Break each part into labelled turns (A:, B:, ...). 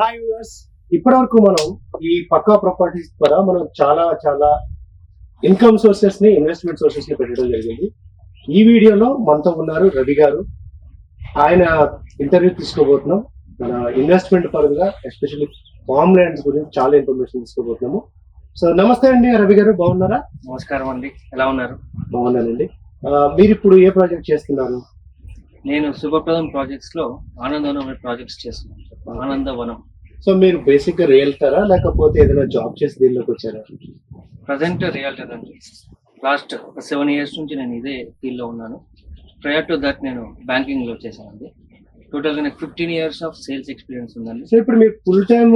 A: Hi viewers ఇప్పటి వరకు మనం ఈ పక్కా ప్రాపర్టీస్ ద్వారా మనం చాలా చాలా ఇన్కమ్ సోర్సెస్ని ఇన్వెస్ట్మెంట్ సోర్సెస్ని పెట్టడం జరిగింది. ఈ వీడియోలో మనతో ఉన్నారు రవి గారు. ఆయన ఇంటర్వ్యూ తీసుకోబోతున్నాం. మన ఇన్వెస్ట్మెంట్ పరంగా ఎస్పెషల్లీ ఫామ్ ల్యాండ్స్ గురించి చాలా ఇన్ఫర్మేషన్ తీసుకోబోతున్నాము. సో నమస్తే అండి రవి గారు. బాగున్నారా?
B: నమస్కారం అండి. ఎలా ఉన్నారు?
A: బాగున్నానండి. మీరు ఇప్పుడు ఏ ప్రాజెక్ట్ చేస్తున్నారు?
B: నేను శుభప్రదం ప్రాజెక్ట్స్లో ఆనందవనం ప్రాజెక్ట్స్ చేస్తున్నాను. ఆనందవనం.
A: సో మీరు బేసిక్గా రియల్తారా లేకపోతే ఏదైనా జాబ్ చేసి దీనిలోకి వచ్చారా?
B: ప్రజెంట్ రియాలిటీ అండి లాస్ట్ సెవెన్ ఇయర్స్ నుంచి నేను ఇదే ఫీల్డ్లో ఉన్నాను. ప్రయర్ టు దట్ నేను బ్యాంకింగ్లో చేశానండి. టోటల్గా నాకు fifteen years of sales experience ఉందండి.
A: సో ఇప్పుడు మీరు ఫుల్ టైమ్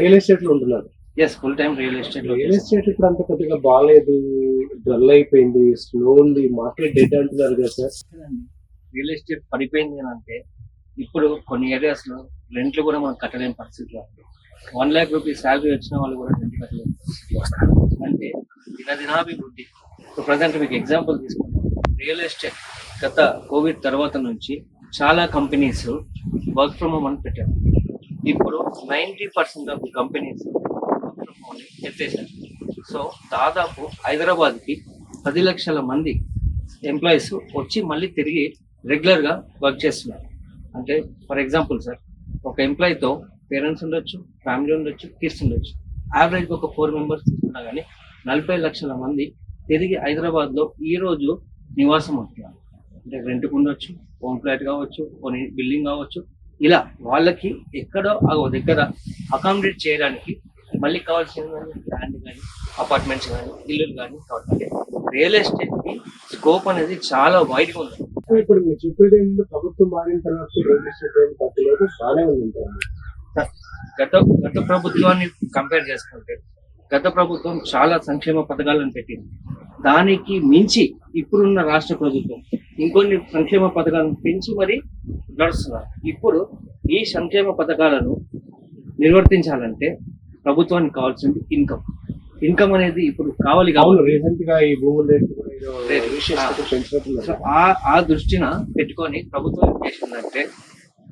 A: రియల్ ఎస్టేట్లో ఉంటున్నారు.
B: ఎస్ ఫుల్ టైం రియల్ ఎస్టేట్లో
A: రియల్ ఎస్టేట్ ఇప్పుడు అంత కొద్దిగా బాగాలేదు. డల్ అయిపోయింది స్లో ఉంది. మార్కెట్ డెడ్ అంటున్నారు కదా సార్.
B: రియల్ ఎస్టేట్ పడిపోయింది అని అంటే ఇప్పుడు కొన్ని ఏరియాస్లో రెంట్లు కూడా మనం కట్టలేని పరిస్థితిలో వన్ ల్యాక్ రూపీస్ శాలరీ వచ్చిన వాళ్ళు కూడా రెంట్ కట్టలేని పరిస్థితి అంటే దినదినాభివృద్ధి. ఇప్పుడు ప్రజెంట్ మీకు ఎగ్జాంపుల్ తీసుకుంటాం రియల్ ఎస్టేట్ గత కోవిడ్ తర్వాత నుంచి చాలా కంపెనీస్ వర్క్ ఫ్రమ్ హోమ్ అని పెట్టారు. ఇప్పుడు ninety percent of companies work from home ఎత్తేసారు so దాదాపు హైదరాబాద్కి పది లక్షల మంది ఎంప్లాయీస్ వచ్చి మళ్ళీ తిరిగి రెగ్యులర్గా వర్క్ చేస్తున్నారు. అంటే ఫర్ ఎగ్జాంపుల్ సార్ ఒక ఎంప్లాయీతో పేరెంట్స్ ఉండొచ్చు ఫ్యామిలీ ఉండొచ్చు కిడ్స్ ఉండొచ్చు. యావరేజ్ ఒక ఫోర్ మెంబర్స్ తీసుకున్నా కానీ నలభై లక్షల మంది తిరిగి హైదరాబాద్లో ఈ రోజు నివాసం అవుతున్నారు. అంటే రెంట్కు ఉండొచ్చు హోమ్ ఫ్లాట్ కావచ్చు కొన్ని బిల్డింగ్ కావచ్చు. ఇలా వాళ్ళకి ఎక్కడో ఆ దగ్గర అకామిడేట్ చేయడానికి మళ్ళీ కావాల్సిన ల్యాండ్ కానీ అపార్ట్మెంట్స్ కానీ ఇల్లులు కానీ కావాలి రియల్ ఎస్టేట్కి స్కోప్ అనేది చాలా వైడ్గా ఉంది.
A: ఇప్పుడు మీరు చెప్పేది ఏంటంటే ప్రభుత్వం మారిన తర్వాత రియల్ ఎస్టేట్ బాగానే ఉంది
B: గత గత ప్రభుత్వాన్ని కంపేర్ చేసుకుంటే గత ప్రభుత్వం చాలా సంక్షేమ పథకాలను పెట్టింది. దానికి మించి ఇప్పుడున్న రాష్ట్ర ప్రభుత్వం ఇంకొన్ని సంక్షేమ పథకాలను పెంచి మరి నడుస్తున్నారు. ఇప్పుడు ఈ సంక్షేమ పథకాలను నిర్వర్తించాలంటే ప్రభుత్వానికి కావాల్సింది ఇన్కమ్ ఇన్కమ్ అనేది ఇప్పుడు కావాలి
A: అవును
B: కావాలి
A: రీసెంట్గా ఈ భూముల రేట్లు కూడా
B: ఆ. దృష్టిన పెట్టుకొని ప్రభుత్వం ఏం చేసిందంటే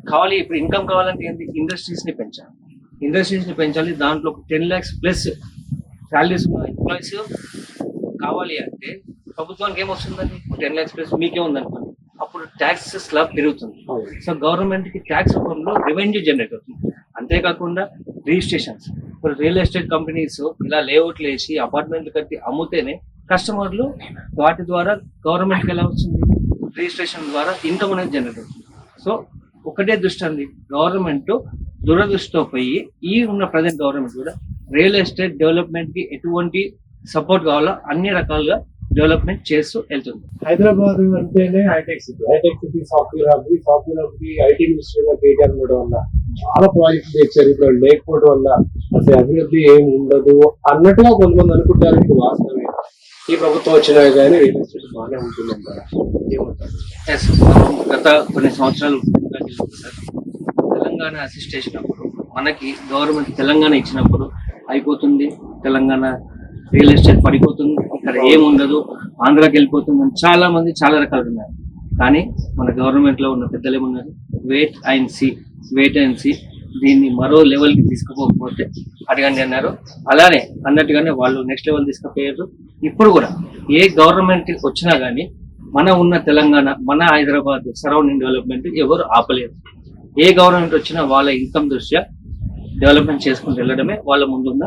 B: కావాలి ఇప్పుడు ఇన్కమ్ కావాలంటే ఏంటి ఇండస్ట్రీస్ని పెంచాలి. ఇండస్ట్రీస్ని పెంచాలి. దాంట్లో టెన్ లాక్స్ ప్లస్ శాలరీస్ ఉన్న ఎంప్లాయీస్ కావాలి అంటే ప్రభుత్వానికి ఏమొస్తుందండి టెన్ లాక్స్ ప్లస్ మీకే ఉందనుకోండి. అప్పుడు ట్యాక్స్ స్లాబ్ పెరుగుతుంది. సో గవర్నమెంట్కి ట్యాక్స్ రూపంలో రెవెన్యూ జనరేట్ అవుతుంది. అంతేకాకుండా రిజిస్ట్రేషన్స్ ఇప్పుడు రియల్ ఎస్టేట్ కంపెనీస్ ఇలా లేఅవుట్లు వేసి అపార్ట్మెంట్లు కట్టి అమ్ముతేనే కస్టమర్లు వాటి ద్వారా గవర్నమెంట్కి ఎలా వస్తుంది? రిజిస్ట్రేషన్ ద్వారా ఇన్కమ్ అనేది జనరేట్ అవుతుంది. సో ఒకటే దృష్టి అండి. గవర్నమెంట్ దురదృష్టితో పోయి ఈ ఉన్న ప్రజెంట్ గవర్నమెంట్ కూడా రియల్ ఎస్టేట్ డెవలప్మెంట్కి ఎటువంటి సపోర్ట్ కావాలో అన్ని రకాలుగా డెవలప్మెంట్ చేస్తూ వెళ్తుంది.
A: హైదరాబాద్ అంటేనే hitech city hitech city software hub software hub IT మినిస్టర్గా కేటీఆర్ ఉండడం వల్ల చాలా ప్రాజెక్ట్స్ తెచ్చారు. ఇక్కడ లేకపోవడం వల్ల అసలు అభివృద్ధి ఏమి ఉండదు అన్నట్టుగా కొంతమంది అనుకుంటారు. ఇది వాస్తవమే. ఈ ప్రభుత్వం వచ్చినా కానీ రియల్ ఎస్టేట్ బాగానే ఉంటుందంటారా
B: గత కొన్ని సంవత్సరాలు తెలంగాణ అసిస్ట్ చేసినప్పుడు మనకి గవర్నమెంట్ తెలంగాణ ఇచ్చినప్పుడు అయిపోతుంది. తెలంగాణ రియల్ ఎస్టేట్ పడిపోతుంది. ఇక్కడ ఏముండదు ఆంధ్రాకి వెళ్ళిపోతుంది అని చాలా మంది చాలా రకాలు ఉన్నారు. కానీ మన గవర్నమెంట్లో ఉన్న పెద్దలు ఏమున్నారు? Wait and see wait and see దీన్ని మరో లెవెల్కి తీసుకుపోకపోతే అడగండి అన్నారు. అలానే అన్నట్టుగానే వాళ్ళు నెక్స్ట్ లెవెల్ తీసుకుపోయారు. ఇప్పుడు కూడా ఏ గవర్నమెంట్ వచ్చినా కానీ మన ఉన్న తెలంగాణ మన హైదరాబాద్ సరౌండింగ్ డెవలప్మెంట్ ఎవరు ఆపలేరు. ఏ గవర్నమెంట్ వచ్చినా వాళ్ళ ఇన్కమ్ దృష్ట్యా డెవలప్మెంట్ చేసుకుంటూ వెళ్ళడమే వాళ్ళ ముందున్న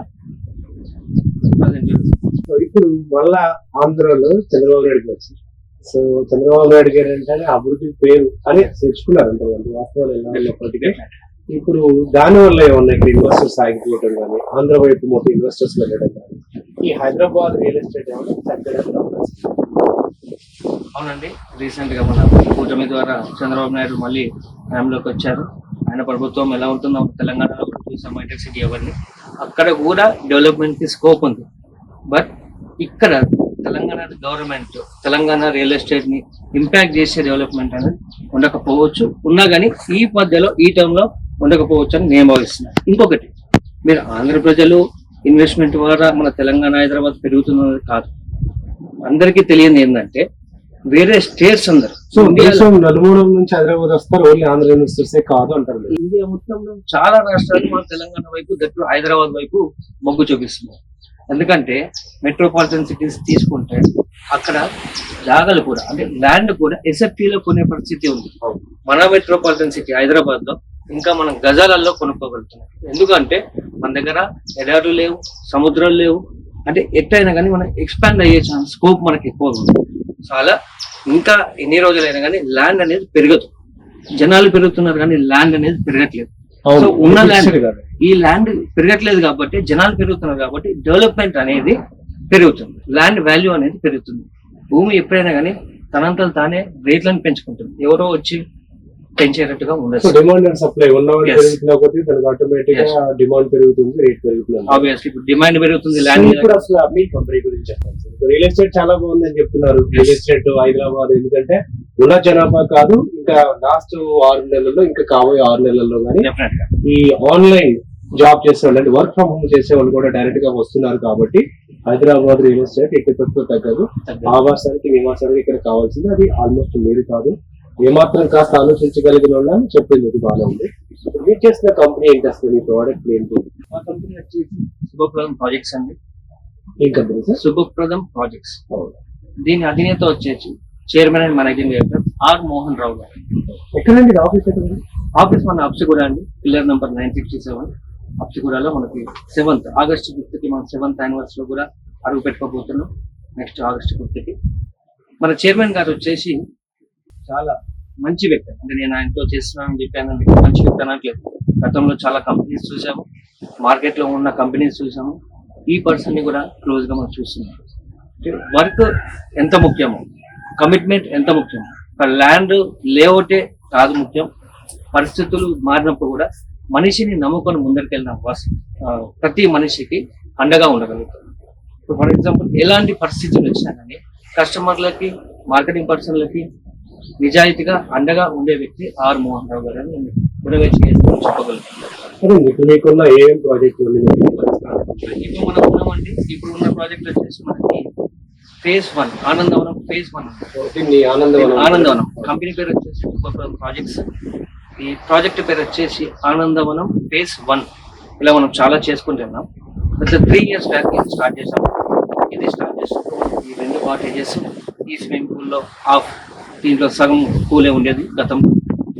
A: ఇప్పుడు మళ్ళా ఆంధ్రాలో చంద్రబాబు నాయుడు వచ్చింది. సో చంద్రబాబు నాయుడు గారు అంటే అభివృద్ధి పేరు అని తెచ్చుకున్నారు అంటే వాళ్ళు వాస్తవాలు ఎలా ఉన్నప్పటికీ ఇప్పుడు దాని వల్ల ఏమన్నా ఇక్కడ ఇన్వెస్టర్స్ ఆగిపోవడం కానీ ఆంధ్ర వైపు మొత్తం ఇన్వెస్టర్స్ వెళ్ళడం కానీ ఈ హైదరాబాద్ రియల్ ఎస్టేట్ ఏమన్నా
B: అవునండి. రీసెంట్గా మన కూటమి ద్వారా చంద్రబాబు నాయుడు మళ్ళీ న్యాయంలోకి వచ్చారు. ఆయన ప్రభుత్వం ఎలా ఉంటుందో తెలంగాణలో చూసాం హైటెక్ సిటీ ఎవరిని? అక్కడ కూడా డెవలప్మెంట్కి స్కోప్ ఉంది. బట్ ఇక్కడ తెలంగాణ గవర్నమెంట్ తెలంగాణ రియల్ ఎస్టేట్ని ఇంపాక్ట్ చేసే డెవలప్మెంట్ అనేది ఉండకపోవచ్చు. ఉన్నా కానీ ఈ మధ్యలో ఈ టర్మ్లో ఉండకపోవచ్చు అని నేను భావిస్తున్నాను ఇంకొకటి మీరు ఆంధ్ర ప్రజలు ఇన్వెస్ట్మెంట్ ద్వారా మన తెలంగాణ హైదరాబాద్ పెరుగుతున్నది కాదు. అందరికీ తెలియదు ఏంటంటే వేరే స్టేట్స్ అందరు
A: సో దేశం నలుమూలం నుంచి హైదరాబాద్ వస్తారు ఓన్లీ ఆంధ్ర ఇన్వెస్టర్స్ కాదు అంటారు.
B: ఇండియా మొత్తంలో చాలా రాష్ట్రాలు మన తెలంగాణ వైపు దట్టు హైదరాబాద్ వైపు మొగ్గు చూపిస్తున్నాయి. ఎందుకంటే మెట్రోపాలిటన్ సిటీస్ తీసుకుంటే అక్కడ జాగాలు కూడా అంటే ల్యాండ్ కూడా ఎస్ఎఫ్టీలో కొనే పరిస్థితి ఉంది. మన మెట్రోపాలిటన్ సిటీ హైదరాబాద్లో ఇంకా మనం గజాలలో కొనుక్కోగలుగుతున్నాం. ఎందుకంటే మన దగ్గర ఎడారులు లేవు సముద్రాలు లేవు. అంటే ఎట్టయినా కానీ మనం ఎక్స్పాండ్ అయ్యే ఛాన్స్ స్కోప్ మనకి ఎక్కువ ఉంది. చాలా ఇంకా ఎన్ని రోజులైనా కానీ ల్యాండ్ అనేది పెరగదు. జనాలు పెరుగుతున్నారు కానీ ల్యాండ్ అనేది పెరగట్లేదు. సో ఉన్న ల్యాండ్. ఈ ల్యాండ్ పెరగట్లేదు కాబట్టి జనాలు పెరుగుతున్నారు కాబట్టి డెవలప్మెంట్ అనేది పెరుగుతుంది. ల్యాండ్ వాల్యూ అనేది పెరుగుతుంది. భూమి ఎప్పుడైనా కానీ తనంతలు తానే రేట్లను పెంచుకుంటుంది. ఎవరో వచ్చి పెంచేటట్టుగా ఉండదు
A: డిమాండ్ అండ్ సప్లై ఉన్న దానికి ఆటోమేటిక్గా డిమాండ్ పెరుగుతుంది రేట్ పెరుగుతుంది.
B: ఆబ్వియస్లీ ఇప్పుడు డిమాండ్ పెరుగుతుంది ల్యాండ్
A: ఇప్పుడు అసలు మీ కంపెనీ గురించి చెప్పండి. రియల్ ఎస్టేట్ చాలా బాగుందని చెప్తున్నారు. రియల్ ఎస్టేట్ హైదరాబాద్ ఎందుకంటే ఉన్న జనాభా కాదు ఇంకా లాస్ట్ ఆరు నెలల్లో ఇంకా కాబోయే ఆరు నెలల్లో కానీ ఈ ఆన్లైన్ జాబ్ చేసే వాళ్ళు అంటే వర్క్ ఫ్రమ్ హోమ్ చేసే వాళ్ళు కూడా డైరెక్ట్గా వస్తున్నారు కాబట్టి హైదరాబాద్ రియల్ ఎస్టేట్ తక్కువ తగ్గదు. ఆవాసానికి నివాసానికి ఇక్కడ కావాల్సింది అది ఆల్మోస్ట్ మీరు కాదు. ఏమాత్రం కాస్త ఆలోచించగలిగిన వాళ్ళని చెప్పింది ఇది బాగా ఉంది. మీరు చేసిన కంపెనీ ఏంటి అసలు? మీ ప్రోడక్ట్ ఏంటి?
B: మా కంపెనీ వచ్చేసి శుభప్రదం ప్రాజెక్ట్స్ అండి.
A: ఏం కంపెనీ సార్?
B: శుభప్రదం ప్రాజెక్ట్స్ దీని అధినేత వచ్చేసి chairman and managing director R Mohan Rao గారు.
A: ఎక్కడండి ఇది ఆఫీస్ ఎక్కడ?
B: ఆఫీస్ మన అప్సిగూడ అండి. Pillar number nine sixty seven. అప్సిగూడలో మనకి సెవెంత్ ఆగస్ట్ ఫిఫ్త్కి మన సెవెంత్ యానివర్సరీ కూడా అడుగు పెట్టుకోబోతున్నాం. నెక్స్ట్ ఆగస్ట్ ఫిఫ్త్కి మన చైర్మన్ గారు వచ్చేసి చాలా మంచి వ్యక్తి. అంటే నేను ఆయనతో చేస్తున్నానని చెప్పాను మంచి వ్యక్తి అనట్లేదు. గతంలో చాలా కంపెనీస్ చూసాము. మార్కెట్లో ఉన్న కంపెనీస్ చూసాము. ఈ పర్సన్ని కూడా క్లోజ్గా మనం చూస్తున్నాం. వర్క్ ఎంత ముఖ్యమో కమిట్మెంట్ ఎంత ముఖ్యం? ల్యాండ్ లేఅవుటే కాదు ముఖ్యం. పరిస్థితులు మారినప్పుడు కూడా మనిషిని నమ్ముకొని ముందరికెళ్ళిన ప్రతి మనిషికి అండగా ఉండగలుగుతాం. ఇప్పుడు ఫర్ ఎగ్జాంపుల్ ఎలాంటి పరిస్థితులు వచ్చినా కానీ కస్టమర్లకి మార్కెటింగ్ పర్సన్లకి నిజాయితీగా అండగా ఉండే వ్యక్తి ఆర్ మోహన్ రావు గారు అని గుణవేచి చెప్పగలుగుతాను?
A: ఇప్పుడు
B: మనం ఉన్నామండి. ఇప్పుడు ఉన్న ప్రాజెక్ట్ వచ్చేసి మనకి phase one Anandavanam phase one
A: Anandavanam
B: company పేరు వచ్చేసి ప్రాజెక్ట్స్ ఈ ప్రాజెక్ట్ పేరు వచ్చేసి ఆనందవనం ఫేజ్ వన్ ఇలా మనం చాలా చేసుకుంటున్నాం గత త్రీ ఇయర్స్ బ్యాక్ ఇది స్టార్ట్ చేసాం ఇది స్టార్ట్ చేసాం ఈ రెండు కాటేజెస్ ఈ స్విమ్మింగ్ పూల్లో హాఫ్ దీంట్లో సగం పూలే ఉండేది గతంలో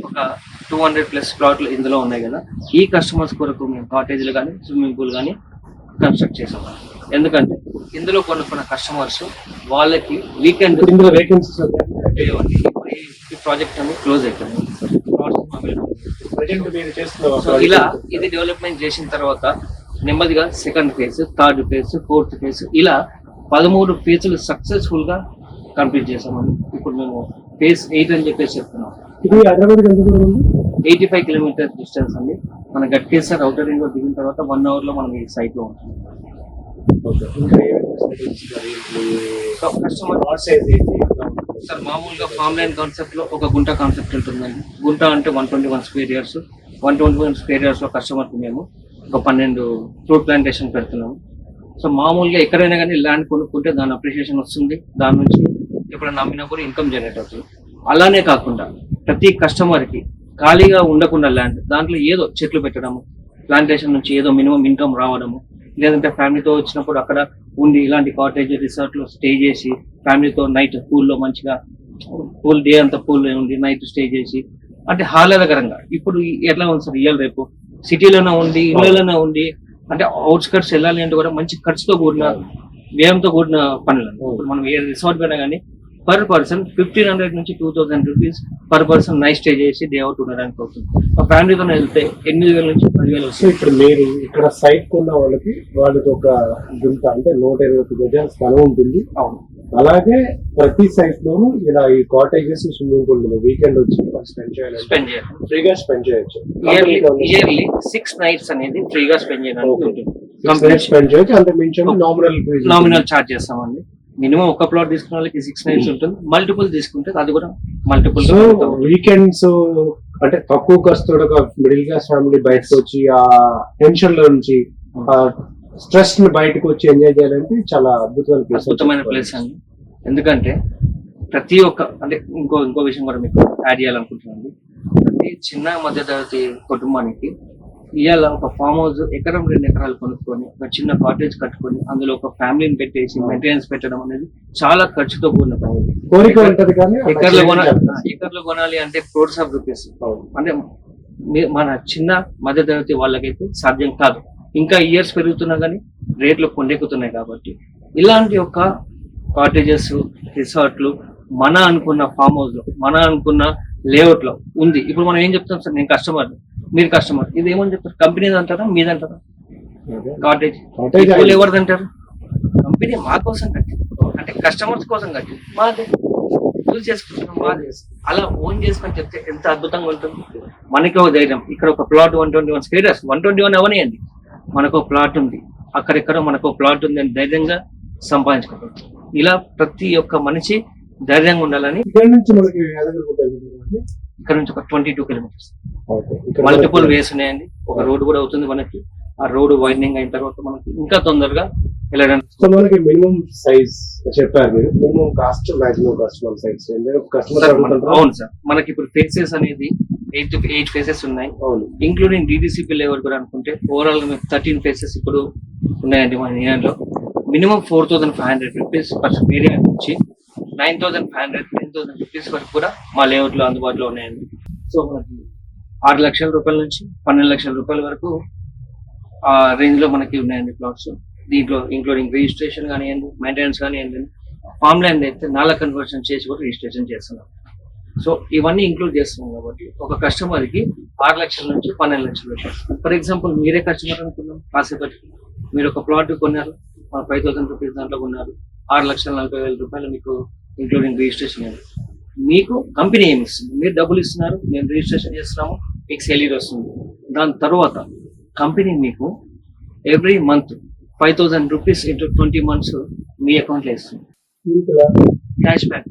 B: ఒక టూ హండ్రెడ్ ప్లస్ ప్లాట్లు ఇందులో ఉన్నాయి కదా. ఈ కస్టమర్స్ కొరకు మేము కాటేజీలు కానీ స్విమ్మింగ్ పూల్ కానీ కన్స్ట్రక్ట్ చేసాం ఎందుకంటే ఇందులో కొనుక్కున్న కస్టమర్స్ వాళ్ళకి వీకెండ్
A: ఇందులో వేకెన్సీస్
B: ఈ ప్రాజెక్ట్ అనేది క్లోజ్ అయిపోయింది. సో ఇలా ఇది డెవలప్మెంట్ చేసిన తర్వాత నెమ్మదిగా second phase third phase fourth phase ఇలా పదమూడు ఫేజ్లు సక్సెస్ఫుల్గా కంప్లీట్ చేసామని ఇప్పుడు మేము ఫేజ్ ఎయిట్ అని చెప్పేసి చెప్తున్నాం. ఎయిటీ ఫైవ్ కిలోమీటర్ డిస్టెన్స్ అండి. మన గట్కేసర్ అవుటర్ రింగ్ దిగిన తర్వాత వన్ అవర్లో మనం ఈ
A: సైట్లో ఉంటుంది?
B: సార్ మామూలుగా ఫామ్ లైన్ కాన్సెప్ట్లో ఒక గుంట కాన్సెప్ట్ ఉంటుందండి. గుంట అంటే one twenty one square years one twenty one square ఇయర్స్లో కస్టమర్ మేము ఒక పన్నెండు ఫ్రూట్ ప్లాంటేషన్ పెడుతున్నాము. సో మామూలుగా ఎక్కడైనా కానీ ల్యాండ్ కొనుక్కుంటే దాని అప్రిషియేషన్ వస్తుంది. దాని నుంచి ఎప్పుడైనా అమ్మినప్పుడు ఇన్కమ్ జనరేట్ అవుతుంది. అలానే కాకుండా ప్రతి కస్టమర్కి ఖాళీగా ఉండకుండా ల్యాండ్ దాంట్లో ఏదో చెట్లు పెట్టడము ప్లాంటేషన్ నుంచి ఏదో మినిమం ఇన్కమ్ రావడము లేదంటే ఫ్యామిలీతో వచ్చినప్పుడు అక్కడ ఉండి ఇలాంటి కాటేజ్ రిసార్ట్లో స్టే చేసి ఫ్యామిలీతో నైట్ పూల్లో మంచిగా పూల్ డే అంతా పూల్ ఉండి నైట్ స్టే చేసి అంటే ఆహ్లాదకరంగా. ఇప్పుడు ఎట్లా ఉంది సార్ ఇయ్యాలి రేపు? సిటీలోనే ఉండి ఇళ్ళలోనే ఉండి అంటే అవుట్స్కట్స్ వెళ్ళాలి అంటే కూడా మంచి ఖర్చుతో కూడిన వ్యయంతో కూడిన పనులు. ఇప్పుడు మనం ఏ రిసార్ట్ పోయినా కానీ పర్ పర్సన్ ఫిఫ్టీన్ హండ్రెడ్ నుంచి two thousand rupees per person night stay చేసి డే అవుట్ ఉండడానికి అవుతుంది. ఆ ఫ్యామిలీతో వెళ్తే ఎనిమిది వేల నుంచి పదివేలు
A: సో
B: వస్తుంది.
A: ఇప్పుడు మీరు ఇక్కడ సైట్ కొన్న వాళ్ళకి వాళ్ళకి ఒక గుంట అంటే నూట ఇరవై ఒక్క గజాల స్థలం ఉంటుంది.
B: అవును.
A: అలాగే ప్రతి సైట్ లోను ఇలా ఈ కాటేజెస్ స్విమ్మింగ్ పూల్ వీకెండ్ వచ్చి స్పెండ్ చేయాలంటే
B: స్పెండ్ చేయాలి.
A: ఫ్రీగా స్పెండ్ చేయొచ్చు.
B: ఇయర్లీ ఇయర్లీ సిక్స్ నైట్స్ అనేది ఫ్రీగా స్పెండ్ చేయడానికి. ఉంటుంది.
A: స్పెండ్ చేయొచ్చు అంత మించి నామినల్
B: నామినల్ చార్జ్ చేస్తామండి మినిమం ఒక ప్లాట్ తీసుకున్న వాళ్ళకి సిక్స్ నైట్స్ ఉంటుంది. మల్టిపుల్ తీసుకుంటే అది కూడా మల్టిపుల్
A: సో వీకెండ్స్ అంటే తక్కువ ఖర్చుతో ఒక మిడిల్ క్లాస్ ఫ్యామిలీ బయటకు వచ్చి ఆ టెన్షన్లో నుంచి ఆ స్ట్రెస్ని బయటకు వచ్చి ఎంజాయ్ చేయాలంటే చాలా అద్భుతమైన ప్లేస్
B: అద్భుతమైన ప్లేస్ అండి. ఎందుకంటే ప్రతి ఒక్క అంటే ఇంకో ఇంకో విషయం కూడా మీకు యాడ్ చేయాలనుకుంటున్నాను. ప్రతి చిన్న మధ్యతరగతి కుటుంబానికి ఇవాళ ఒక ఫామ్ హౌస్ ఎకరం రెండు ఎకరాలు కొనుక్కొని ఒక చిన్న కాటేజ్ కట్టుకొని అందులో ఒక ఫ్యామిలీని పెట్టేసి మెయింటెనెన్స్ పెట్టడం అనేది చాలా ఖర్చుతో కూడిన పని.
A: కోరిక ఉంటది కానీ అలా
B: ఎకర్లు కొనాలి. ఎకర్లు కొనాలి అంటే క్రోడ్స్ ఆఫ్ రూపీస్. అంటే మన చిన్న మధ్యతరగతి వాళ్ళకైతే సాధ్యం కాదు ఇంకా ఇయర్స్ పెరుగుతున్నా కానీ రేట్లు కొండెక్కుతున్నాయి కాబట్టి ఇలాంటి ఒక కాటేజెస్ రిసార్ట్లు మన అనుకున్న ఫామ్ హౌస్లో మన అనుకున్న లేఅవుట్లో ఉంది ఇప్పుడు మనం ఏం చెప్తాం సార్ నేను కస్టమర్ మీరు కస్టమర్ ఇది ఏమని చెప్తారు? కంపెనీ అంటారా? మీదంటారా. కాటేజ్
A: అయింది.
B: ఎవరిది అంటారు? కంపెనీ మా కోసం కట్టి. అంటే కస్టమర్స్ కోసం కట్టి. మాది. యూజ్ చేసుకుంటున్నాం మాది. అలా ఓన్ చేసుకొని చెప్తే ఎంత అద్భుతంగా ఉంటుంది. మనకి ఒక ధైర్యం. ఇక్కడ ఒక plot one twenty one squares one twenty one అవనియండి. మనకు ఒక ప్లాట్ ఉంది. అక్కడెక్కడ మనకు ప్లాట్ ఉంది అని ధైర్యంగా సంపాదించుకోవచ్చు ఇలా ప్రతి ఒక్క మనిషి ధైర్యంగా ఉండాలని
A: ఇక్కడ నుంచి?
B: ఇక్కడ ఒక twenty two kilometres multiple ways ఉన్నాయండి ఒక రోడ్ కూడా అవుతుంది మనకి. ఆ రోడ్ వైడనింగ్ అయిన తర్వాత మనకి ఇంకా తొందరగా వెళ్ళడానికి
A: మనకి మినిమం సైజ్ చెప్పారు మీరు. మినిమం కాస్ట్ మాక్సిమం కాస్ట్ మన సైజ్
B: అవును సార్. మనకి ఇప్పుడు ఫేసెస్ అనేది ఎయిట్ ఎయిట్ ఫేసెస్ ఉన్నాయి.
A: అవును.
B: ఇంక్లూడింగ్ డిడిసిపి లెవెల్ కూడా అనుకుంటే ఓవరాల్ థర్టీన్ ఫేసెస్ ఇప్పుడు ఉన్నాయండి మన ఇండియాలో. Minimum four thousand five hundred rupees per area నుంచి nine thousand five hundred ten thousand rupees వరకు కూడా మా లేఅవుట్లో అందుబాటులో ఉన్నాయండి. సో మనకి ఆరు లక్షల రూపాయల నుంచి పన్నెండు లక్షల రూపాయల వరకు ఆ రేంజ్లో మనకి ఉన్నాయండి ప్లాట్స్ దీంట్లో ఇంక్లూడింగ్ రిజిస్ట్రేషన్ కానివ్వండి మెయింటెనెన్స్ కానివ్వండి ఫామ్ ల్యాండ్ అయితే నాలుగు కన్వర్షన్ చేసి కూడా రిజిస్ట్రేషన్ చేస్తున్నాం. సో ఇవన్నీ ఇంక్లూడ్ చేస్తున్నాం కాబట్టి ఒక కస్టమర్కి ఆరు లక్షల నుంచి పన్నెండు లక్షల రూపాయలు ఫర్ ఎగ్జాంపుల్ మీరే కస్టమర్ అనుకున్నాం కాసేపటికి. మీరు ఒక ప్లాట్ కొన్నారు ఫైవ్ థౌసండ్ రూపీస్ దాంట్లో కొన్నారు ఆరు లక్షల నలభై వేల రూపాయలు మీకు ఇంక్లూడింగ్ రిజిస్ట్రేషన్ మీకు కంపెనీ ఏమి ఇస్తుంది? మీరు డబ్బులు ఇస్తున్నారు మేము రిజిస్ట్రేషన్ చేస్తున్నాము మీకు సెలీర్ వస్తుంది. దాని తర్వాత కంపెనీ మీకు every month five thousand rupees into twenty months మీ అకౌంట్లో ఇస్తుంది. Cash back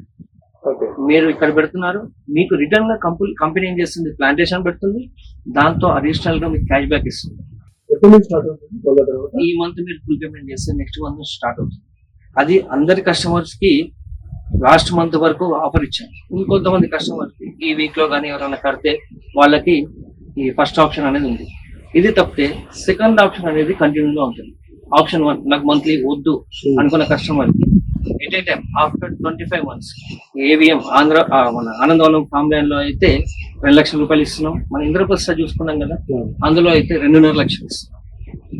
A: okay.
B: మీరు ఇక్కడ పెడుతున్నారు మీకు రిటర్న్గా కంపెనీ కంపెనీ ఏం చేస్తుంది? ప్లాంటేషన్ పెడుతుంది దాంతో అడిషనల్గా మీకు క్యాష్ బ్యాక్ ఇస్తుంది. ఈ మంత్ మీరు ఫుల్ పేమెంట్ చేస్తే నెక్స్ట్ మంత్ స్టార్ట్ అవుతుంది. అది అందరి కస్టమర్స్కి లాస్ట్ మంత్ వరకు ఆఫర్ ఇచ్చాను ఇంకొంతమంది కస్టమర్స్కి ఈ వీక్లో కానీ ఎవరైనా కడితే వాళ్ళకి ఈ ఫస్ట్ ఆప్షన్ అనేది ఉంది. ఇది తప్పితే సెకండ్ ఆప్షన్ అనేది కంటిన్యూ గా ఉంటుంది. ఆప్షన్ వన్ నాకు మంత్లీ వద్దు అనుకున్న కస్టమర్కి at a time after twenty five months AVM Andhra మన ఆనందవనం ఫామ్ ల్యాండ్లో అయితే రెండు లక్షల రూపాయలు ఇస్తున్నాం. మన ఇంద్రప్రస్థ చూసుకున్నాం కదా అందులో అయితే రెండున్నర లక్షలు ఇస్తున్నాం.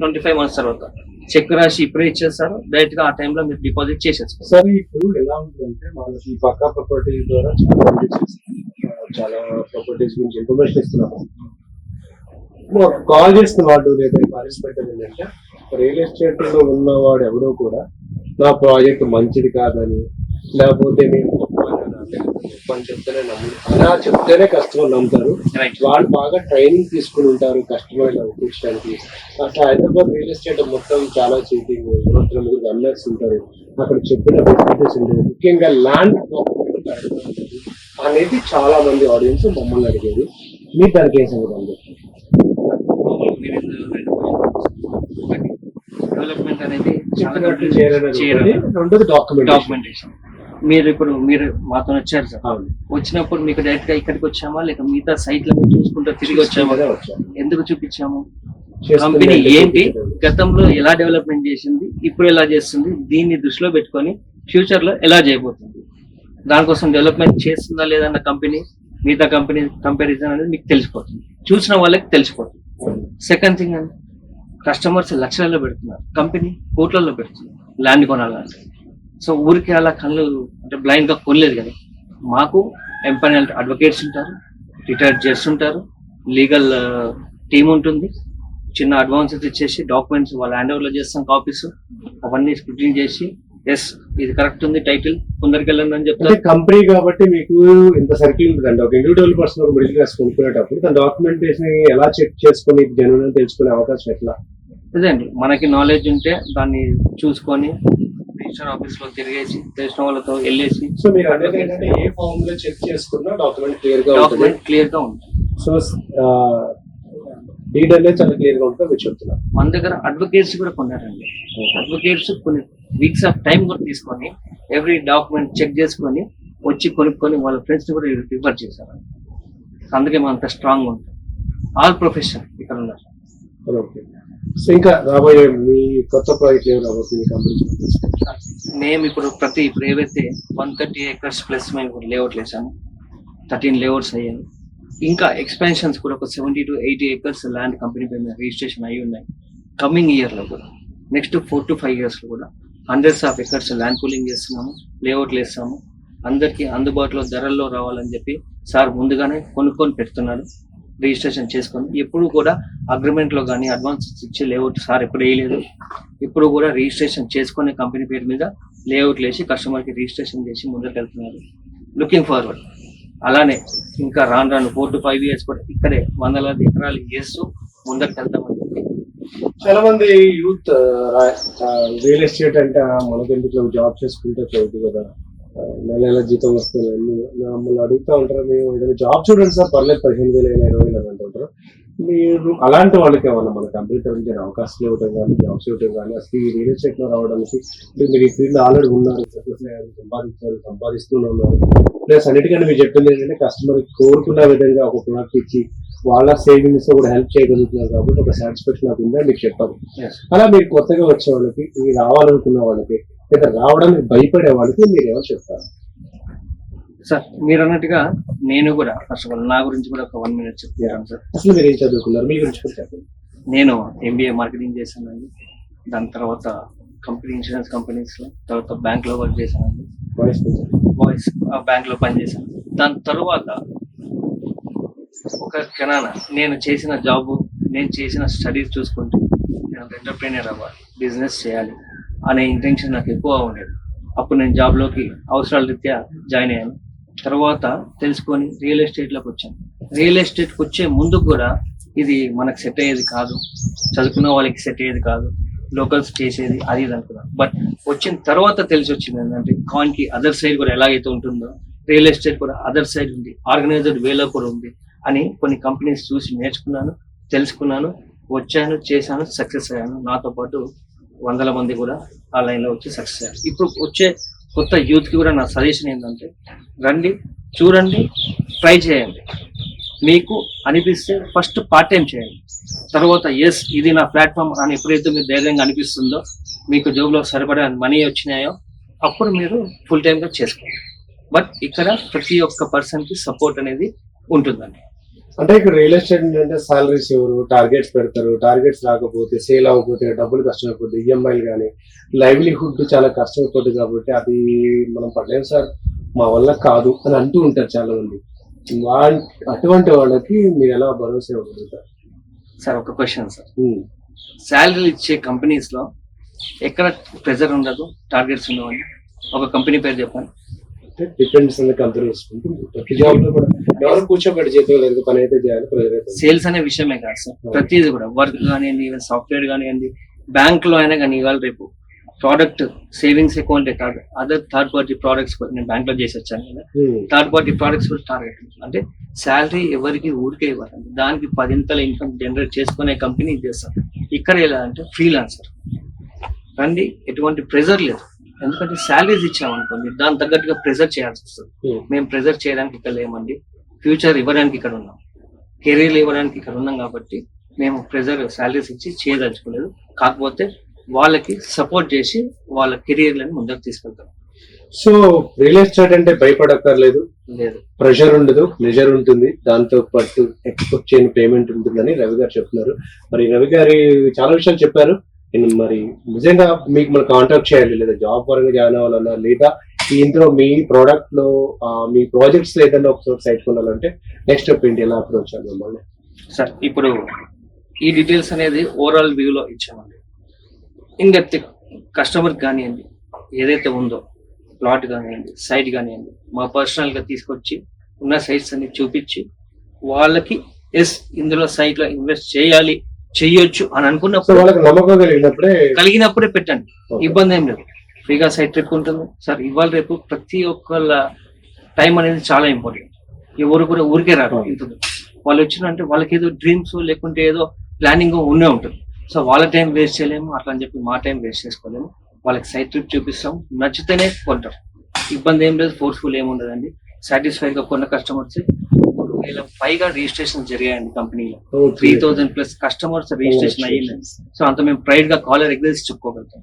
B: ట్వంటీ ఫైవ్ మంత్స్ తర్వాత. చెక్ రాసి ఇప్పుడే ఇచ్చేస్తారు. డైరెక్ట్గా ఆ టైంలో మీరు డిపాజిట్ చేసేస్తారు
A: సరే ఇప్పుడు ఎలా ఉంటుందంటే వాళ్ళకి ఈ పక్కా ద్వారా చాలా చాలా ప్రాపర్టీస్ గురించి ఇన్ఫర్మేషన్ ఇస్తున్నాము. కాల్ చేసిన వాడు లేదా పార్టిసిపేట్ ఏంటంటే రియల్ ఎస్టేట్లో ఉన్నవాడు ఎవడో కూడా నా ప్రాజెక్ట్ మంచిది కాదని లేకపోతే నేను అని చెప్తేనే నమ్ము అలా చెప్తేనే కస్టమర్ నమ్ముతారు. వాళ్ళు బాగా ట్రైనింగ్ తీసుకుని ఉంటారు కస్టమర్ ఒప్పించడానికి. అట్లా హైదరాబాద్ రియల్ ఎస్టేట్ మొత్తం చాలా చీటింగ్ మొత్తం ముగ్గురు ఉంటారు. అక్కడ చెప్పిన ఫెసిలిటీస్ ఉండేవి ముఖ్యంగా ల్యాండ్ అనేది చాలా మంది ఆడియన్స్ మమ్మల్ని అడిగేది. మీరు దానికి ఏం సంగతి
B: డెవలప్మెంట్ అనేది.
A: రెండోది డాక్యుమెంట్
B: డాక్యుమెంటేషన్ మీరు ఇప్పుడు మీరు మాతో వచ్చారు సార్.
A: అవును.
B: వచ్చినప్పుడు మీకు డైరెక్ట్గా ఇక్కడికి వచ్చామా? లేక మిగతా సైట్ల మీద చూసుకుంటూ తిరిగి వచ్చామా. ఎందుకు చూపించాము? కంపెనీ ఏంటి. గతంలో ఎలా డెవలప్మెంట్ చేసింది? ఇప్పుడు ఎలా చేస్తుంది? దీన్ని దృష్టిలో పెట్టుకొని ఫ్యూచర్లో ఎలా చేయబోతుంది? దానికోసం డెవలప్మెంట్ చేస్తుందా లేదా అన్న కంపెనీ మిగతా కంపెనీ కంపారిజన్ అనేది మీకు తెలిసిపోతుంది. చూసిన వాళ్ళకి తెలిసిపోతుంది. సెకండ్ థింగ్ అండి కస్టమర్స్ లక్షలలో పెడుతున్నారు. కంపెనీ కోట్లలో పెడుతుంది ల్యాండ్ కొనాలంటే సో ఊరికి అలా కళ్ళు అంటే బ్లైండ్గా కొనలేదు కదా మాకు ఎంపైనల్ అడ్వకేట్స్ ఉంటారు రిటైర్డ్ జడ్స్ ఉంటారు లీగల్ టీం ఉంటుంది. చిన్న అడ్వాన్సెస్ ఇచ్చేసి డాక్యుమెంట్స్ వాళ్ళ హ్యాండ్ ఓవర్లో చేస్తాం కాపీస్ అవన్నీ స్క్రూటిన్ చేసి ఎస్ ఇది కరెక్ట్ ఉంది టైటిల్ కొందరికి వెళ్ళండి అని
A: అంటే
B: చెప్తారు
A: కంపెనీ కాబట్టి మీకు ఇంత సర్కిల్ ఉంటుందండి ఒక ఇండివిజువల్ పర్సన్ ఒక మిడిల్ క్లాస్ కొనుక్కునేటప్పుడు తన డాక్యుమెంటేషన్ ఎలా చెక్ చేసుకొని జెన్యున్ తెలుసుకునే అవకాశం ఎట్లా?
B: అదే అండి మనకి నాలెడ్జ్ ఉంటే దాన్ని చూసుకొని రిజిస్టర్ ఆఫీస్లో తిరిగేసి తెలిసిన వాళ్ళతో వెళ్ళేసి
A: సో మీరు అనేది ఏంటంటే ఏ ఫామ్లో చెక్ చేసుకున్నా డాక్యుమెంట్ క్లియర్గా ఉంటుంది.
B: డాక్యుమెంట్ క్లియర్గా ఉంటుంది.
A: సో డీడ్ అనేది చాలా క్లియర్గా ఉంటుంది మీరు చెప్తున్నారు.
B: మన దగ్గర అడ్వకేట్స్ కూడా కొన్నారండి. అడ్వకేట్స్ కొన్ని వీక్స్ ఆఫ్ టైం కూడా తీసుకొని ఎవ్రీ డాక్యుమెంట్ చెక్ చేసుకొని వచ్చి కొనుక్కొని వాళ్ళ ఫ్రెండ్స్ కూడా రిఫర్ చేశారు. అందుకే మనం అంత స్ట్రాంగ్ ఉంటాం ఆల్ ప్రొఫెషన్ ఇక్కడ ఉన్నారు.
A: ఓకే. ఇంకా రాబోయే మీ కొత్త ప్రాజెక్ట్ ఏమి రాబోతుంది
B: మేము ఇప్పుడు ప్రతి ఇప్పుడు ఏవైతే వన్ థర్టీ ఏకర్స్ ప్లస్ మేము లేఅవుట్ వేసాము థర్టీన్ లేఅవుట్స్ అయ్యాయి. ఇంకా ఎక్స్పాన్షన్స్ కూడా ఒక seventy to eighty acres land company పై మీద రిజిస్ట్రేషన్ అయి ఉన్నాయి. కమింగ్ ఇయర్లో కూడా నెక్స్ట్ ఫోర్ టు ఫైవ్ ఇయర్స్లో కూడా hundreds of acres land pooling చేస్తున్నాము లేఅవుట్లు వేస్తాము అందరికీ అందుబాటులో ధరల్లో రావాలని చెప్పి సార్ ముందుగానే కొనుక్కొని పెడుతున్నాడు రిజిస్ట్రేషన్ చేసుకొని ఎప్పుడు కూడా అగ్రిమెంట్లో కానీ అడ్వాన్స్ ఇచ్చి లేఅవుట్ సార్ ఎప్పుడు వేయలేదు. ఇప్పుడు కూడా రిజిస్ట్రేషన్ చేసుకునే కంపెనీ పేరు మీద లేఅవుట్లు వేసి కస్టమర్కి రిజిస్ట్రేషన్ చేసి ముందుకు వెళ్తున్నారు లుకింగ్ ఫార్వర్డ్ అలానే ఇంకా రాను రాను ఫోర్ టు ఫైవ్ ఇయర్స్ కూడా ఇక్కడే వందలాది ఎకరాలు చేస్తూ ముందరికి వెళ్తామని చెప్పి
A: చాలా మంది యూత్ రియల్ ఎస్టేట్ అంటే మనకెందుకు? జాబ్ చేసుకుంటే చదువుతుంది కదా. నెల నెల జీతం వస్తుంది మమ్మల్ని అడుగుతా ఉంటారు మేము ఏదైనా జాబ్ చూడండి సార్ పర్లేదు పదిహేను వేలు అయినా ఇరవై వేలు అంటుంటారు మీరు అలాంటి వాళ్ళకి ఏమన్నా మన కంపెనీ తరఫు అవకాశాలు ఇవ్వడం కానీ జాబ్స్ ఇవ్వడం కానీ అసలు ఈ రియల్ ఎస్టేట్లో రావడానికి మీరు ఈ ఫీల్డ్ ఆల్రెడీ ఉన్నారు సంపాదించారు సంపాదిస్తూనే ఉన్నారు. ప్లస్ అన్నిటికంటే మీరు చెప్పింది ఏంటంటే కస్టమర్ కోరుకున్న విధంగా ఒక ప్రొడక్ట్ ఇచ్చి వాళ్ళ సేవింగ్స్ కూడా హెల్ప్ చేయగలుగుతున్నారు కాబట్టి ఒక సాటిస్ఫాక్షన్ నాకు ఉందని మీకు చెప్పారు అలా మీరు కొత్తగా వచ్చే వాళ్ళకి ఇది రావాలనుకున్న వాళ్ళకి లేదా రావడానికి భయపడే వాళ్ళకి మీరు ఏమో చెప్తారు.
B: సార్ మీరు అన్నట్టుగా నేను కూడా ఫస్ట్ ఆఫ్ ఆల్ నా గురించి కూడా ఒక వన్ మినిట్ చెప్తాను సార్.
A: అసలు మీరు ఏం చదువుకున్నారు? మీ గురించి కూడా చెప్పండి.
B: నేను ఎంబీఏ మార్కెటింగ్ చేశానండి. దాని తర్వాత కంపెనీ ఇన్సూరెన్స్ కంపెనీస్లో తర్వాత బ్యాంక్లో వర్క్ చేశానండి.
A: వాయిస్.
B: వాయిస్ బ్యాంక్లో పనిచేశాను దాని తర్వాత ఒక క్షణాన నేను చేసిన జాబ్ నేను చేసిన స్టడీస్ చూసుకుంటే నేను ఎంటర్ప్రీనియర్ అవ్వాలి బిజినెస్ చేయాలి. అనే ఇంటెన్షన్ నాకు ఎక్కువ ఉండేది. అప్పుడు నేను జాబ్లోకి అవసరాల రీత్యా జాయిన్ అయ్యాను. తర్వాత తెలుసుకొని రియల్ ఎస్టేట్లోకి వచ్చాను. రియల్ ఎస్టేట్కి వచ్చే ముందు కూడా ఇది మనకు సెట్ అయ్యేది కాదు. చదువుకున్న వాళ్ళకి సెట్ అయ్యేది కాదు. లోకల్స్ చేసేది అది ఇది అనుకున్నాను. బట్ వచ్చిన తర్వాత తెలిసి వచ్చింది ఏంటంటే కాన్కి కి అదర్ సైడ్ కూడా ఎలాగైతే ఉంటుందో రియల్ ఎస్టేట్ కూడా అదర్ సైడ్ ఉంది. ఆర్గనైజ్డ్ వేలో కూడా ఉంది అని కొన్ని కంపెనీస్ చూసి నేర్చుకున్నాను తెలుసుకున్నాను వచ్చాను చేశాను సక్సెస్ అయ్యాను. నాతో పాటు వందల మంది కూడా ఆ లైన్లో వచ్చి సక్సెస్ అయ్యారు. ఇప్పుడు వచ్చే కొత్త యూత్కి కూడా నా సజెషన్ ఏంటంటే రండి చూడండి ట్రై చేయండి. మీకు అనిపిస్తే ఫస్ట్ పార్ట్ టైం చేయండి. తర్వాత ఎస్ ఇది నా ప్లాట్ఫామ్ అని ఎప్పుడైతే మీకు ధైర్యంగా అనిపిస్తుందో మీకు జాబ్లో సరిపడా మనీ వచ్చినాయో అప్పుడు మీరు ఫుల్ టైమ్గా చేసుకోండి. బట్ ఇక్కడ ప్రతి ఒక్క పర్సన్కి సపోర్ట్ అనేది ఉంటుందండి.
A: అంటే ఇక్కడ రియల్ ఎస్టేట్ అంటే సాలరీస్ ఎవరు టార్గెట్స్ పెడతారు టార్గెట్స్ రాకపోతే సేల్ అవ్వకపోతే డబ్బులు కష్టమైపోతే ఈఎంఐలు కానీ లైవ్లీహుడ్ చాలా కష్టమైపోతుంది కాబట్టి అది మనం పడలేము సార్. మా వల్ల కాదు అని అంటూ ఉంటారు చాలా మంది అటువంటి వాళ్ళకి మీరు ఎలా భరోసా ఇవ్వగలుగుతారు
B: సార్? ఒక క్వశ్చన్ సార్. శాలరీలు ఇచ్చే కంపెనీస్లో ఎక్కడ ప్రెజర్ ఉండదు టార్గెట్స్ ఉండవని ఒక కంపెనీ పేరు చెప్పండి.
A: డిపెండ్స్ ద కంపెనీ ఉంటుంది. ప్రతి జాబ్లో కూడా ఎవరు కూర్చోబెట్టి చేతిలో లేదు పని అయితే చేయాలి.
B: సేల్స్ అనే విషయమే కాదు సార్. ప్రతిదీ కూడా వర్క్ కానివ్వండి ఈవెన్ సాఫ్ట్వేర్ కానివ్వండి బ్యాంక్లో అయినా కానీ ఇవాళ రేపు ప్రోడక్ట్ సేవింగ్స్ అకౌంటే కాదు అదర్ థర్డ్ పార్టీ ప్రోడక్ట్స్ నేను బ్యాంక్లో చేసి వచ్చాను కదా. థర్డ్ పార్టీ ప్రోడక్ట్స్ కూడా టార్గెట్ అంటే శాలరీ ఎవరికి ఊరికే ఇవ్వాలండి దానికి పదింతల ఇన్కమ్ జనరేట్ చేసుకునే కంపెనీ ఇది చేస్తాం ఇక్కడ ఎలా అంటే ఫ్రీలాన్సర్ రండి ఎటువంటి ప్రెజర్ లేదు. ఎందుకంటే శాలరీస్ ఇచ్చామనుకోండి దాని తగ్గట్టుగా ప్రెజర్ చేయాల్సి వస్తుంది.
A: ఉమ్.
B: మేము ప్రెజర్ చేయడానికి ఇక్కడ లేమండి. ఫ్యూచర్ ఇవ్వడానికి ఇక్కడ ఉన్నాం. కెరీర్ ఇవ్వడానికి ఇక్కడ ఉన్నాం కాబట్టి మేము ప్రెజర్ శాలరీస్ ఇచ్చి చేయదలుచుకోలేదు. కాకపోతే వాళ్ళకి సపోర్ట్ చేసి వాళ్ళ కెరీర్లను ముందుకు తీసుకెళ్తాం.
A: సో రియల్ ఎస్టేట్ అంటే భయపడక్కర్లేదు.
B: లేదు.
A: ప్రెషర్ ఉండదు ప్రెషర్ ఉంటుంది. దాంతో పాటు ఎక్స్పెక్ట్ చేయని పేమెంట్ ఉంటుందని రవి గారు చెప్తున్నారు. మరి రవి గారి చాలా విషయాలు చెప్పారు. మరి నిజంగా మీకు మనం కాంటాక్ట్ చేయాలి లేదా జాబ్ పరంగా జాయిన్ అవ్వాలన్నా లేదా ఇందులో మీ ప్రోడక్ట్లో మీ ప్రాజెక్ట్స్ ఏదైనా ఒకసారి సైట్ కొనాలంటే నెక్స్ట్ స్టెప్ ఏంటి? ఎలా అప్రోచ్ అవ్వాలి మిమ్మల్ని?
B: సార్ ఇప్పుడు ఈ డీటెయిల్స్ అనేది ఓవరాల్ వ్యూలో ఇచ్చామండి. ఇన్ డెప్త్ కస్టమర్ కానివ్వండి ఏదైతే ఉందో ప్లాట్ కానివ్వండి సైట్ కానివ్వండి మా పర్సనల్గా తీసుకొచ్చి ఉన్న సైట్స్ అన్ని చూపించి వాళ్ళకి ఎస్ ఇందులో సైట్లో ఇన్వెస్ట్ చేయాలి చెయ్యొచ్చు అని అనుకున్నప్పుడు
A: వాళ్ళకి నమ్మకం కలిగినప్పుడే
B: కలిగినప్పుడే పెట్టండి. ఇబ్బంది ఏం లేదు. ఫ్రీగా సైట్ ట్రిప్ ఉంటుంది. సార్ ఇవాళ రేపు ప్రతి ఒక్కళ్ళ టైం అనేది చాలా ఇంపార్టెంట్. ఎవరు కూడా ఊరికే రారు. దూరం. వాళ్ళు వచ్చినంటే వాళ్ళకి ఏదో డ్రీమ్స్ లేకుంటే ఏదో ప్లానింగ్ ఉండే ఉంటుంది. సో వాళ్ళ టైం వేస్ట్ చేయలేము. అట్లా అని చెప్పి మా టైం వేస్ట్ చేసుకోలేము. వాళ్ళకి సైట్ ట్రిప్ చూపిస్తాం. నచ్చితేనే కొంటారు. ఇబ్బంది ఏం లేదు. ఫోర్స్ఫుల్ ఏమి ఉండదండి. సాటిస్ఫైడ్గా కొన్న కస్టమర్స్ వేల పైగా రిజిస్ట్రేషన్ జరిగాయండి కంపెనీలో three thousand plus customers registration అయ్యింది. సో అంత మేము ప్రైడ్గా కాలర్ ఎగ్జైజ్ చెప్పుకోగలుగుతాం.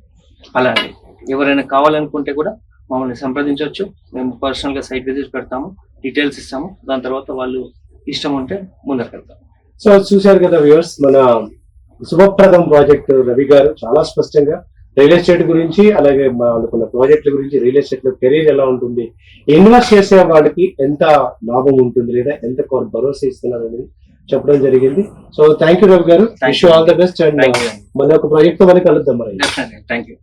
B: అలాగే ఎవరైనా కావాలనుకుంటే కూడా మమ్మల్ని సంప్రదించవచ్చు. మేము పర్సనల్గా సైట్ విజిట్ పెడతాము డీటెయిల్స్ ఇస్తాము. దాని తర్వాత వాళ్ళు ఇష్టం ఉంటే ముందరకెళ్తాం
A: సో చూశారు కదా వ్యూవర్స్ మన శుభప్రదం ప్రాజెక్ట్ రవి గారు చాలా స్పష్టంగా రియల్ ఎస్టేట్ గురించి అలాగే అనుకున్న ప్రాజెక్టుల గురించి రియల్ ఎస్టేట్లో కెరీర్ ఎలా ఉంటుంది ఇన్వెస్ట్ చేసే వాడికి ఎంత లాభం ఉంటుంది లేదా ఎంత భరోసా ఇస్తున్నారు అనేది చెప్పడం జరిగింది. సో థ్యాంక్ యూ రవి గారు. Wish all the best and మన ఒక ప్రాజెక్ట్తో మళ్ళీ కలుద్దాం మరి.
B: Thank you